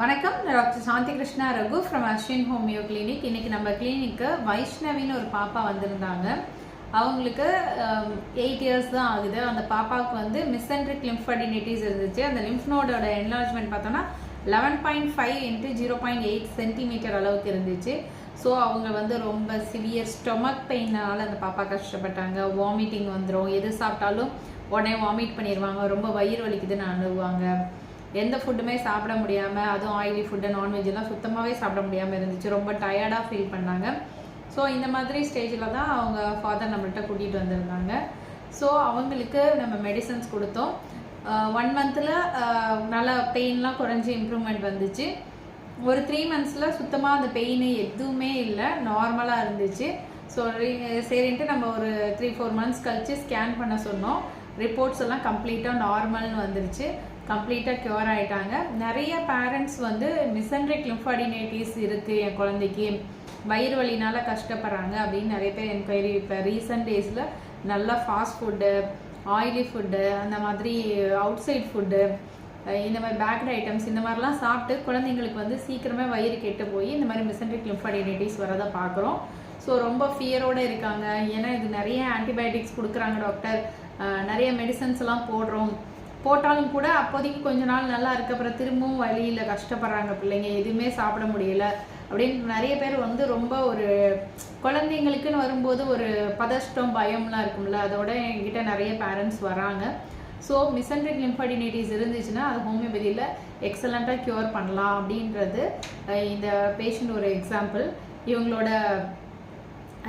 வணக்கம் doctor Shanthi Krishna Raghu from Ashwin homeo clinic இன்னைக்கு நம்ம கிளினிக்கு வைஷ்ணவின்னு ஒரு பாப்பா வந்திருந்தாங்க. அவங்களுக்கு um, எயிட் இயர்ஸ் தான் ஆகுது. அந்த பாப்பாவுக்கு வந்து மிஸ்என்ட்ரிக் லிம்ஃபடினிட்டிஸ் இருந்துச்சு. அந்த லிம்ஃப் நோடோட என்லார்ஜ்மெண்ட் பார்த்தோன்னா eleven point five into zero point eight centimetre அளவுக்கு இருந்துச்சு. ஸோ அவங்க வந்து ரொம்ப சிவியர் ஸ்டொமக் பெயினால் அந்த பாப்பா கஷ்டப்பட்டாங்க. வாமிட்டிங் வந்துடும் எது சாப்பிட்டாலும் உடனே வாமிட் பண்ணிடுவாங்க ரொம்ப வயிறு வலிக்குதுன்னு அழுவாங்க எந்த ஃபுட்டுமே சாப்பிட முடியாமல் அதுவும் ஆயிலி ஃபுட்டு நான்வெஜ் எல்லாம் சுத்தமாகவே சாப்பிட முடியாமல் இருந்துச்சு. ரொம்ப டயர்டாக ஃபீல் பண்ணாங்க. ஸோ இந்த மாதிரி ஸ்டேஜில் தான் அவங்க ஃபாதர் நம்மள்கிட்ட கூட்டிகிட்டு வந்திருந்தாங்க. ஸோ அவங்களுக்கு நம்ம மெடிசன்ஸ் கொடுத்தோம். ஒன் மந்தில் நல்ல பெயின்லாம் குறைஞ்சி இம்ப்ரூவ்மெண்ட் வந்துச்சு. ஒரு த்ரீ மந்த்ஸில் சுத்தமாக அந்த பெயின் எதுவுமே இல்லை. நார்மலாக இருந்துச்சு. ஸோ சரின்ட்டு நம்ம ஒரு த்ரீ ஃபோர் மந்த்ஸ் கழித்து ஸ்கேன் பண்ண சொன்னோம். ரிப்போர்ட்ஸ் எல்லாம் கம்ப்ளீட்டாக நார்மல்னு வந்துருச்சு. கம்ப்ளீட்டாக க்யூர் ஆகிட்டாங்க நிறைய பேரண்ட்ஸ் வந்து மிசன்ட்ரிக் லிம்ஃபாடினைட்டிஸ் இருக்குது என் குழந்தைக்கு. வயிறு வலினால கஷ்டப்படுறாங்க அப்படின்னு நிறைய பேர் என்கொயரி இப்போ ரீசெண்ட் டேஸில் நல்லா ஃபாஸ்ட் ஃபுட்டு ஆயிலி ஃபுட்டு அந்த மாதிரி அவுட் சைட் ஃபுட்டு இந்த மாதிரி பேக்கட் ஐட்டம்ஸ் இந்த மாதிரிலாம் சாப்பிட்டு குழந்தைங்களுக்கு வந்து சீக்கிரமே வயிறு கெட்டு போய் இந்த மாதிரி மிசன்ட்ரிக் லிம்ஃபாடினைட்டிஸ் வரதை பார்க்குறோம். ஸோ ரொம்ப ஃபியரோடு இருக்காங்க. ஏன்னா இது நிறைய ஆன்டிபயோட்டிக்ஸ் கொடுக்குறாங்க டாக்டர் நிறைய மெடிசன்ஸ்லாம் போடுறோம். போட்டாலும் கூட அப்போதைக்கு கொஞ்ச நாள் நல்லா இருக்க. அப்புறம் திரும்பவும் வழியில் கஷ்டப்படுறாங்க பிள்ளைங்க. எதுவுமே சாப்பிட முடியல. அப்படின்னு நிறைய பேர் வந்து ரொம்ப ஒரு குழந்தைங்களுக்குன்னு வரும்போது ஒரு பதஷ்டம் பயம்லாம் இருக்கும்ல. அதோட என்கிட்ட நிறைய பேரண்ட்ஸ் வராங்க. ஸோ மிஸ்அண்ட்ரிக் இன்ஃபர்டினிட்டிஸ் இருந்துச்சுன்னா அது ஹோமியோபதியில் எக்ஸலண்ட்டாக க்யூர் பண்ணலாம் அப்படின்றது இந்த பேஷண்ட் ஒரு எக்ஸாம்பிள் இவங்களோட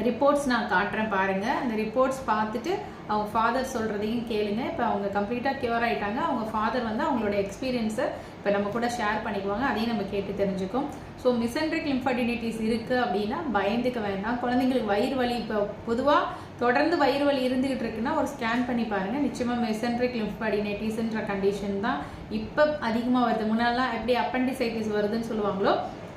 ரிப்போர்ட்ஸ் நான் காட்டுறேன் பாருங்கள் அந்த ரிப்போர்ட்ஸ் பார்த்துட்டு அவங்க ஃபாதர் சொல்கிறதையும் கேளுங்க. இப்போ அவங்க கம்ப்ளீட்டாக க்யூர் ஆகிட்டாங்க அவங்க ஃபாதர் வந்து அவங்களோட எக்ஸ்பீரியன்ஸை இப்போ நம்ம கூட ஷேர் பண்ணிக்குவாங்க. அதையும் நம்ம கேட்டு தெரிஞ்சுக்கும் ஸோ மிசன்ட்ரிக் லிம்ஃபர்டினிட்டிஸ் இருக்குது அப்படின்னா பயந்துக்க வேண்டாம். குழந்தைங்களுக்கு வயிறு வலி இப்போ பொதுவாக தொடர்ந்து வயிறு வலி இருந்துகிட்டு இருக்குன்னா ஒரு ஸ்கேன் பண்ணி பாருங்கள் நிச்சயமாக மெசன்ட்ரிக் லிம்ஃபாடினைட்டிஸ்ன்ற கண்டிஷன் தான் இப்போ அதிகமாக வருது. முன்னாடிலாம் எப்படி அப்பண்டிசைட்டிஸ் வருதுன்னு சொல்லுவாங்களோ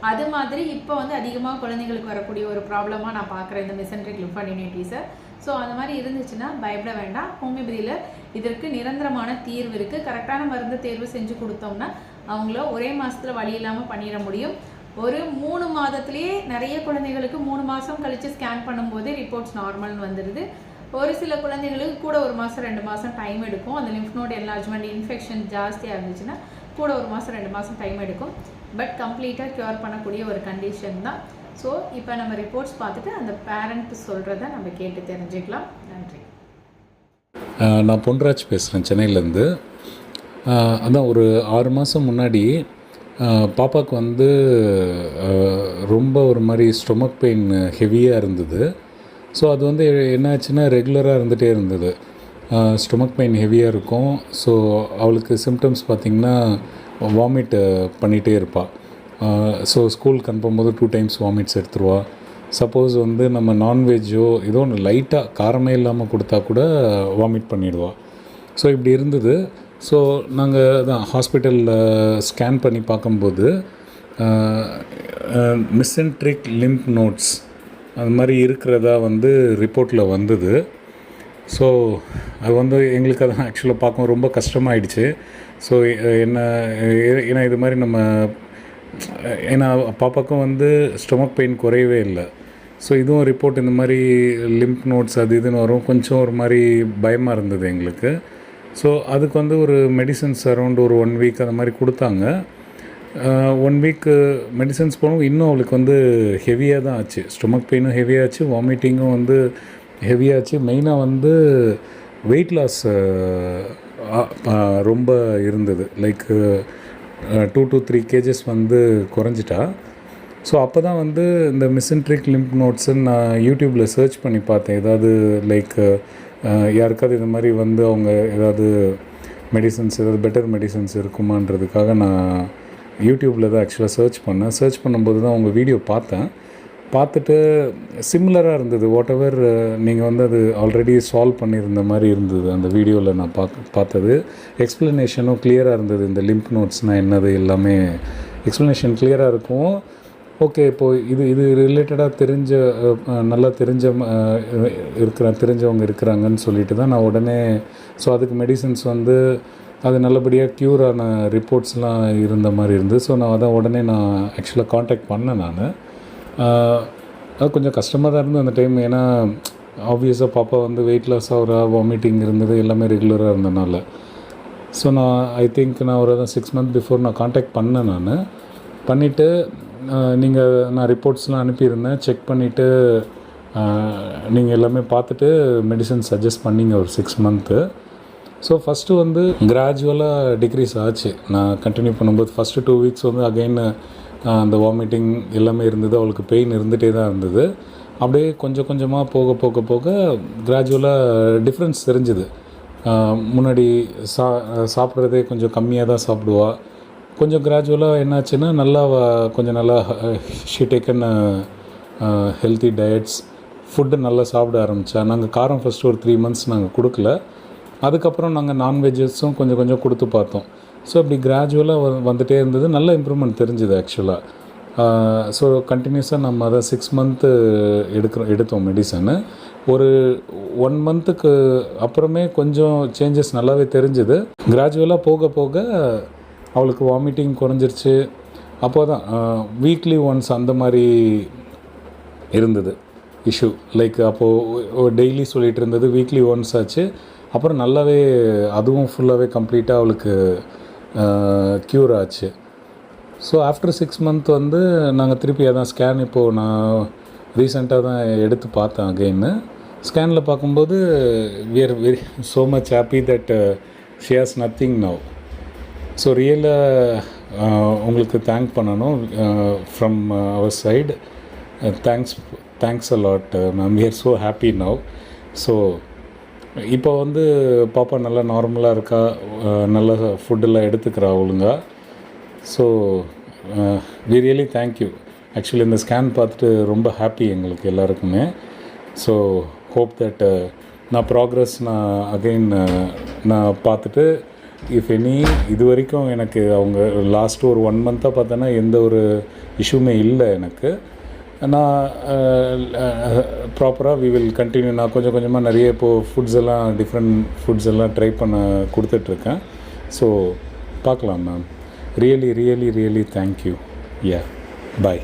அது மாதிரி இப்போ வந்து அதிகமாக குழந்தைங்களுக்கு வரக்கூடிய ஒரு ப்ராப்ளமாக நான் பார்க்குறேன் இந்த மெசன்ட்ரிக் லிம்ஃபாடினைட்டிஸை ஸோ அந்த மாதிரி இருந்துச்சுன்னா பயப்பட வேண்டாம். ஹோமியோபதியில் இதற்கு நிரந்தரமான தீர்வு இருக்குது கரெக்டான மருந்து தேர்வு செஞ்சு கொடுத்தோம்னா அவங்கள ஒரே மாதத்தில் வழி இல்லாமல் பண்ணிட முடியும். ஒரு மூணு மாதத்துலேயே நிறைய குழந்தைகளுக்கு மூணு மாதம் கழித்து ஸ்கேன் பண்ணும்போதே ரிப்போர்ட்ஸ் நார்மல்னு வந்துடுது ஒரு சில குழந்தைங்களுக்கு கூட ஒரு மாதம் ரெண்டு மாதம் டைம் எடுக்கும். அந்த லிம்ஃப் நோட் என்லார்ஜ்மெண்ட் இன்ஃபெக்ஷன் ஜாஸ்தியாக இருந்துச்சுன்னா கூட ஒரு மாதம் ரெண்டு மாதம் டைம் எடுக்கும். பட் கம்ப்ளீட்டாக க்யூர் பண்ணக்கூடிய ஒரு கண்டிஷன் தான். ஸோ இப்போ நம்ம ரிப்போர்ட்ஸ் பார்த்துட்டு அந்த பேரண்ட் சொல்கிறத நம்ம கேட்டு தெரிஞ்சுக்கலாம். நன்றி. நான் பொன்ராஜ் பேசுகிறேன் சென்னையிலேருந்து. அதான் ஒரு ஆறு மாதம் முன்னாடி பாப்பாவுக்கு வந்து ரொம்ப ஒரு மாதிரி ஸ்டொமக் பெயின் ஹெவியாக இருந்தது. ஸோ அது வந்து என்னாச்சுன்னா ரெகுலராக இருந்துகிட்டே இருந்தது. ஸ்டொமக் பெயின் ஹெவியாக இருக்கும். ஸோ அவளுக்கு சிம்டம்ஸ் பார்த்திங்கன்னா வாமிட் பண்ணிகிட்டே இருப்பாள் ஸோ ஸ்கூல் கன்ஃபார்ம் போது டூ டைம்ஸ் வாமிட்ஸ் எடுத்துருவா. சப்போஸ் வந்து நம்ம நான்வெஜ்ஜோ ஏதோ ஒன்று லைட்டாக காரமே இல்லாமல் கொடுத்தா கூட வாமிட் பண்ணிடுவா. ஸோ இப்படி இருந்தது. ஸோ நாங்கள் தான் ஹாஸ்பிட்டலில் ஸ்கேன் பண்ணி பார்க்கும்போது மிஸ்என்ட்ரிக் லிம்ப் நோட்ஸ் அது மாதிரி இருக்கிறதா வந்து ரிப்போர்ட்டில் வந்தது. ஸோ அது வந்து எங்களுக்கு அதை ஆக்சுவலாக பார்க்கும் ரொம்ப கஷ்டமாயிடுச்சு. ஸோ என்ன ஏன்னா இது மாதிரி நம்ம ஏன்னா பாப்பாக்கும் வந்து ஸ்டொமக் பெயின் குறையவே இல்லை. ஸோ இதுவும் ரிப்போர்ட் இந்த மாதிரி லிம்ப் நோட்ஸ் அது இதுன்னு வரும். கொஞ்சம் ஒரு மாதிரி பயமாக இருந்தது எங்களுக்கு. ஸோ அதுக்கு வந்து ஒரு மெடிசன்ஸ் அரௌண்ட் ஒரு ஒன் வீக் அந்த மாதிரி கொடுத்தாங்க. ஒன் வீக்கு மெடிசன்ஸ் போனோம். இன்னும் அவளுக்கு வந்து ஹெவியாக தான் ஆச்சு. ஸ்டொமக் பெயினும் ஹெவியாச்சு வாமிட்டிங்கும் வந்து ஹெவியாச்சு மெயினாக வந்து வெயிட் லாஸ் ரொம்ப இருந்தது. Like two to three kgs வந்து குறைஞ்சிட்டா. ஸோ அப்போ தான் வந்து இந்த மிசன்ட்ரிக் லிம்ப் நோட்ஸுன்னு நான் யூடியூப்பில் சர்ச் பண்ணி பார்த்தேன். ஏதாவது லைக் யாருக்காவது இது மாதிரி வந்து அவங்க ஏதாவது மெடிசன்ஸ் ஏதாவது பெட்டர் மெடிசன்ஸ் இருக்குமான்றதுக்காக நான் யூடியூப்பில் தான் ஆக்சுவலாக சர்ச் பண்ணேன். சர்ச் பண்ணும்போது தான் உங்கள் வீடியோ பார்த்தேன். பார்த்துட்டு சிம்லராக இருந்தது. வாட் எவர் நீங்கள் வந்து அது ஆல்ரெடி சால்வ் பண்ணியிருந்த மாதிரி இருந்தது. அந்த வீடியோவில் நான் பார்க்க பார்த்தது. எக்ஸ்ப்ளனேஷனும் கிளியராக இருந்தது. இந்த லிம்ப் நோட்ஸ்னால் என்னது எல்லாமே எக்ஸ்ப்ளனேஷன் கிளியராக இருக்கும். ஓகே இப்போது இது இது ரிலேட்டடாக தெரிஞ்ச நல்லா தெரிஞ்ச இருக்கிற தெரிஞ்சவங்க இருக்கிறாங்கன்னு சொல்லிட்டு தான் நான் உடனே ஸோ அதுக்கு மெடிசன்ஸ் வந்து அது நல்லபடியாக க்யூரான ரிப்போர்ட்ஸ்லாம் இருந்த மாதிரி இருந்து ஸோ நான் அதான் உடனே நான் ஆக்சுவலாக காண்டாக்ட் பண்ணேன் நான். அது கொஞ்சம் கஷ்டமாக தான் இருந்தது அந்த டைம் ஏன்னா ஆப்வியஸாக பாப்பா வந்து வெயிட் லாஸ் ஆகிறா வாமிட்டிங் இருந்தது எல்லாமே ரெகுலராக இருந்தனால. ஸோ நான் ஐ திங்க் நான் ஒரு சிக்ஸ் மந்த் பிஃபோர் நான் காண்டாக்ட் பண்ணேன் நான். பண்ணிவிட்டு நீங்கள் நான் ரிப்போர்ட்ஸ்லாம் அனுப்பியிருந்தேன். செக் பண்ணிவிட்டு நீங்கள் எல்லாமே பார்த்துட்டு மெடிசன் சஜஸ்ட் பண்ணிங்க ஒரு சிக்ஸ் மந்த்து ஸோ ஃபஸ்ட்டு வந்து கிராஜுவலாக டிக்ரீஸ் ஆச்சு. நான் கண்டினியூ பண்ணும்போது ஃபஸ்ட்டு டூ வீக்ஸ் வந்து அகெயின் அந்த வாமிட்டிங் எல்லாமே இருந்தது. அவளுக்கு பெயின் இருந்துகிட்டே தான் இருந்தது. அப்படியே கொஞ்சம் கொஞ்சமாக போக போக போக கிராஜுவலாக டிஃப்ரென்ஸ் தெரிஞ்சுது. முன்னாடி சா சாப்பிட்றதே கொஞ்சம் கம்மியாக தான் சாப்பிடுவா. கொஞ்சம் கிராஜுவலாக என்னாச்சுன்னா நல்லா கொஞ்சம் நல்லா she taken healthy diets food நல்லா சாப்பிட ஆரம்பித்தா நாங்கள் காரம் ஃபஸ்ட்டு ஒரு த்ரீ மந்த்ஸ் நாங்கள் கொடுக்கல. அதுக்கப்புறம் நாங்கள் நான்வெஜ்ஜஸும் கொஞ்சம் கொஞ்சம் கொடுத்து பார்த்தோம். ஸோ அப்படி கிராஜுவலாக வந்துகிட்டே இருந்தது. நல்ல இம்ப்ரூவ்மெண்ட் தெரிஞ்சுது ஆக்சுவலாக ஸோ கண்டினியூஸாக நம்ம அதை சிக்ஸ் மந்த்து எடுக்கிறோம் எடுத்தோம் மெடிசனு ஒரு ஒன் மந்த்துக்கு அப்புறமே கொஞ்சம் சேஞ்சஸ் நல்லாவே தெரிஞ்சுது. கிராஜுவலாக போக போக அவளுக்கு வாமிட்டிங் குறைஞ்சிருச்சு. அப்போ தான் வீக்லி ஒன்ஸ் அந்த மாதிரி இருந்தது இஷ்யூ லைக் அப்போது டெய்லி சொல்லிகிட்டு இருந்தது வீக்லி ஒன்ஸ் ஆச்சு. அப்புறம் நல்லாவே அதுவும் ஃபுல்லாகவே கம்ப்ளீட்டாக அவளுக்கு க்யூர் ஆச்சு. ஸோ ஆஃப்டர் சிக்ஸ் மந்த் வந்து நாங்கள் திருப்பி அதான் ஸ்கேன் இப்போது நான் ரீசெண்டாக தான் எடுத்து பார்த்தேன் அகெயின்னு ஸ்கேனில் பார்க்கும்போது we very so much happy that she has nothing now so ரியலாக உங்களுக்கு தேங்க் பண்ணணும் from our side thanks thanks a lot ma'am we are so happy now so இப்போ வந்து பாப்பா நல்லா நார்மலாக இருக்கா? நல்ல ஃபுட்டெல்லாம் எடுத்துக்கிறா ஒழுங்கா. So we really thank you actually இந்த ஸ்கேன் பார்த்துட்டு ரொம்ப ஹாப்பி எங்களுக்கு எல்லாருக்குமே. ஸோ ஹோப் தட் நான் ப்ராக்ரஸ் நான் அகைன் நான் பார்த்துட்டு இஃப் எனி இது வரைக்கும் எனக்கு அவங்க லாஸ்ட் ஒரு ஒன் மந்த்தாக பார்த்தோன்னா எந்த ஒரு இஷ்யூமே இல்லை எனக்கு. நான் ப்ராப்பராக வி வில் கண்டினியூ நான் கொஞ்சம் கொஞ்சமாக நிறைய இப்போது ஃபுட்ஸ் எல்லாம் டிஃப்ரெண்ட் ஃபுட்ஸ் எல்லாம் ட்ரை பண்ண கொடுத்துட்ருக்கேன். ஸோ பார்க்கலாம் ma'am really really really thank you yeah bye